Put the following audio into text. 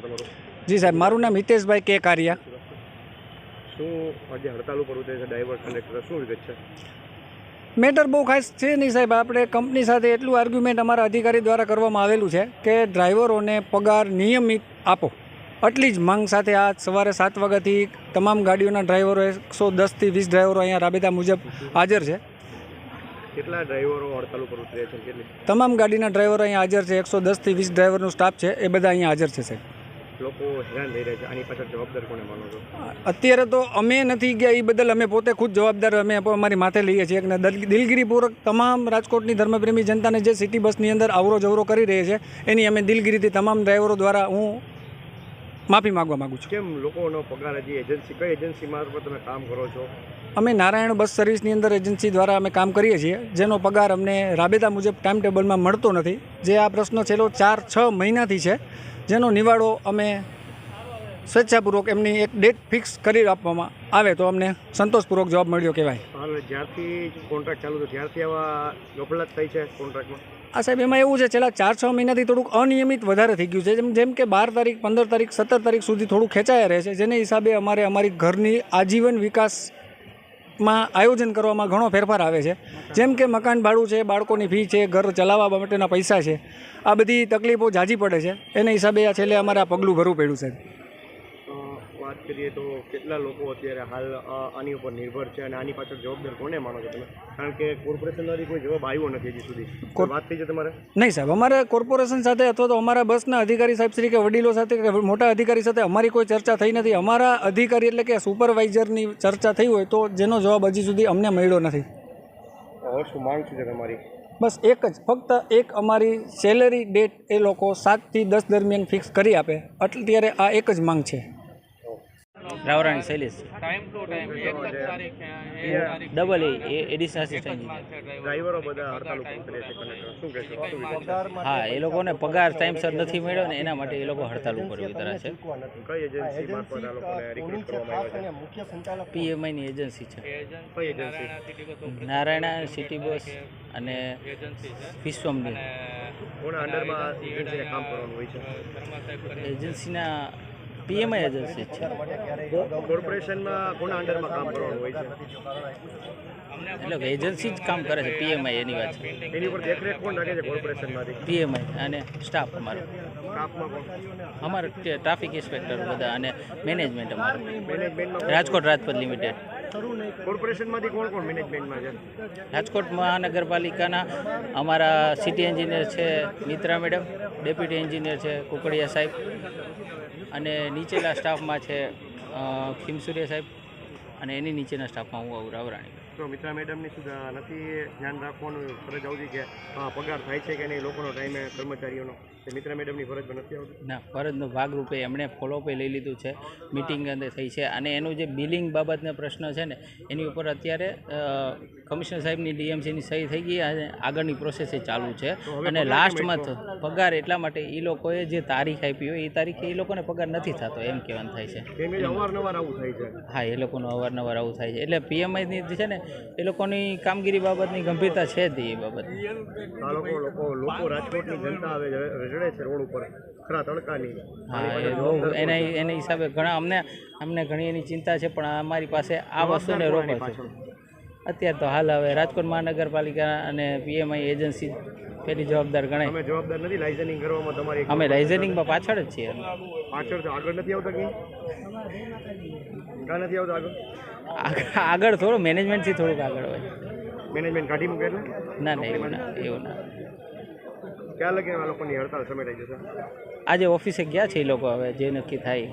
તમારું. જી સાહેબ મારું નામ હિતેશભાઈ કે. કારિયા. શું આજે હડતાલ ઉપર ઉતરે છે ડ્રાઈવર કંડક્ટર શું વિગત છે? મેટર બહુ ખાસ છે નહીં સાહેબ આપણે કંપની સાથે એટલું આર્ગ્યુમેન્ટ અમારા અધિકારી દ્વારા કરવામાં આવેલું છે કે ડ્રાઈવરોને પગાર નિયમિત આપો. આટલી જ માંગ સાથે આ સવારે સાત વાગ્યાથી તમામ ગાડીઓના ડ્રાઈવરો એકસો દસથી વીસ ડ્રાઈવરો અહીંયા રાબેતા મુજબ હાજર છે. કેટલા ડ્રાઈવરો હડતાલ ઉપર ઉતરે છે તમામ ગાડીના ડ્રાઈવરો અહીંયા હાજર છે. એકસો દસથી વીસ ડ્રાઈવરનું સ્ટાફ છે. એ બધા અહીંયા હાજર છે સાહેબ. લોકો હેરાન થઈ રહ્યા છે. આની પાછળ જવાબદાર કોને માનો છો? અત્યારે તો અમે નથી ગયા એ બદલ અમે પોતે ખુદ જવાબદાર અમે અમારી માથે લઈએ છીએ. અને દલ- દિલગીરીપૂર્વક તમામ રાજકોટની ધર્મપ્રેમી જનતાને જે સિટી બસની અંદર આવરો જવરો કરી રહી છે એની અમે દિલગીરીથી તમામ ડ્રાઈવરો દ્વારા હું માફી માગવા માગું છું. કેમ લોકોનો પગાર હજી એજન્સી કઈ એજન્સી મારફત તમે કામ કરો છો? અમે નારાયણ બસ સર્વિસની અંદર એજન્સી દ્વારા અમે કામ કરીએ છીએ જેનો પગાર અમને રાબેતા મુજબ ટાઈમ ટેબલમાં મળતો નથી. જે આ પ્રશ્ન છેલ્લો ચાર છ મહિનાથી છે જેનો નિવાડો અમે સ્વેચ્છાપૂર્વક એમની એક ડેટ ફિક્સ કરી આપવામાં આવે તો અમને સંતોષપૂર્વક જવાબ મળ્યો કહેવાય. જ્યારથી કોન્ટ્રાક્ટ ચાલુ થયો ત્યારથી આવા ગફલત થઈ છે કોન્ટ્રાક્ટમાં આ સાહેબ એમાં એવું છે છેલ્લા ચાર છ મહિનાથી થોડુંક અનિયમિત વધારે થઈ ગયું છે. જેમ જેમ કે બાર તારીખ પંદર તારીખ સત્તર તારીખ સુધી થોડું ખેંચાયા રહે છે. જેને હિસાબે અમારે અમારી ઘરની આજીવન વિકાસમાં આયોજન કરવામાં ઘણો ફેરફાર આવે છે. જેમ કે મકાન ભાડું છે, બાળકોની ફી છે, ઘર ચલાવવા માટેના પૈસા છે. આ બધી તકલીફો જાજી પડે છે. એના હિસાબે આ છેલ્લે અમારે આ પગલું ભરવું પડ્યું સાહેબ વાત કરીએ તો કેટલા લોકો અત્યારે હાલ આની ઉપર નિર્ભર છે અને આની પાછળ જવાબદાર કોને માનો છો તમે? કારણ કે કોર્પોરેશનમાંથી કોઈ જવાબ આવ્યો નથી હજી સુધી. વાત થઈ છે તમારે? નહીં સાહેબ અમારે કોર્પોરેશન સાથે અથવા તો અમારા બસના અધિકારી સાહેબ શ્રી કે વડીલો સાથે કે મોટા અધિકારી સાથે અમારી કોઈ ચર્ચા થઈ નથી. અમારા અધિકારી એટલે કે સુપરવાઇઝરની ચર્ચા થઈ હોય તો જેનો જવાબ હજી સુધી અમને મળ્યો નથી. શું માંગ છે તમારી? બસ એક જ ફક્ત એક અમારી સેલરી ડેટ એ લોકો સાતથી દસ દરમિયાન ફિક્સ કરી આપે. અત્યારે આ એક જ માંગ છે. Ravrani Shailesh. Double A additional assistant ડ્રાઈવરો બધા હડતાલ ઉપર છે શું કહેશો? છે? હા એ લોકોને પગાર ટાઈમસર નથી મળ્યો ને એના માટે એ લોકો હડતાલ ઉપર ઉતરા છે. કઈ એજન્સી મારફત આ લોકોને રિક્રુટ કરવામાં આવ્યા છે? પીએમઆઈની એજન્સી છે. કઈ એજન્સી નારાયણા સિટી બસ અને વિશ્વમની. કોના અંડરમાં એજન્સીને કામ કરવાનું હોય છે? એજન્સીના પીએમઆઈ એજન્સી છે. કોર્પોરેશનમાં કોના અંડરમાં કામ કરવાનું હોય છે? એટલે એજન્સી જ કામ કરે છે પીએમઆઈ એની વાત છે. એની ઉપર દેખરેખ કોણ રાખે છે કોર્પોરેશનમાંથી? પીએમઆઈ અને સ્ટાફ અમારો. અમારે અમારો ટ્રાફિક ઇન્સ્પેક્ટર બધા અને મેનેજમેન્ટ અમારું. રાજકોટ રાજપથ લિમિટેડ કોર્પોરેશનમાંથી કોણ કોણ મેનેજમેન્ટમાં છે? રાજકોટ મહાનગરપાલિકાના અમારા સિટી એન્જિનિયર છે મિત્રા મેડમ ડેપ્યુટી એન્જિનિયર છે કુકડિયા સાહેબ અને નીચેના સ્ટાફમાં છે ખીમસુરિયા સાહેબ અને એની નીચેના સ્ટાફમાં હું આવું રાવરાણી. તો મિત્રા મેડમની શું નથી ધ્યાન રાખવાનું ફરજ આવતી કે પગાર થાય છે કે નહીં લોકોનો ટાઈમે કર્મચારીઓનો? મિત્રા મેડમની ફરજમાં નથી આવતી? ના ફરજનો ભાગરૂપે એમણે ફોલોઅપે લઈ લીધું છે. મિટિંગ અંદર થઈ છે. અને એનું જે બિલિંગ બાબતનો પ્રશ્ન છે ને એની ઉપર અત્યારે કમિશનર સાહેબની ડીએમસીની સહી થઈ ગઈ અને આગળની પ્રોસેસ ચાલુ છે. અને લાસ્ટમાં પગાર એટલા માટે એ લોકોએ જે તારીખ આપી હોય એ તારીખે એ લોકોને પગાર નથી થતો એમ કહેવાનું થાય છે. અવારનવાર આવું થાય છે. હા એ લોકોનું અવારનવાર આવું થાય છે. એટલે પીએમઆઈની જે છે ને એ લોકોની કામગીરી બાબતની ગંભીરતા છે જ એ બાબત લોકો રાજકોટની જનતા આવે છે, રજડે છે રોડ ઉપર. ખરા તડકાની. હા એના એના હિસાબે ઘણા અમને અમને ઘણી એની ચિંતા છે પણ અમારી પાસે આ વસ્તુને રોકો છે. અત્યારે તો હાલ હવે રાજકોટ મહાનગરપાલિકા અને પીએમઆઈ એજન્સી પેલી જવાબદાર ગણાય. અમે જવાબદાર નથી લાઇઝનિંગ કરવામાં તમારી અમે લાઇઝનિંગમાં પાછળ જ છીએ. પાછળ તો આગળ નથી આવતા કે નથી આવતા આગળ? આગળ આગળ થોડું મેનેજમેન્ટથી થોડુંક આગળ હોય. મેનેજમેન્ટ કાઢી મૂકે ના ના એવું ના એવું ના. ક્યાં લગી આ લોકોની હડતાલ સમેટાઈ જશે? આજે ઓફિસે ગયા છે એ લોકો હવે, જે નક્કી થાય.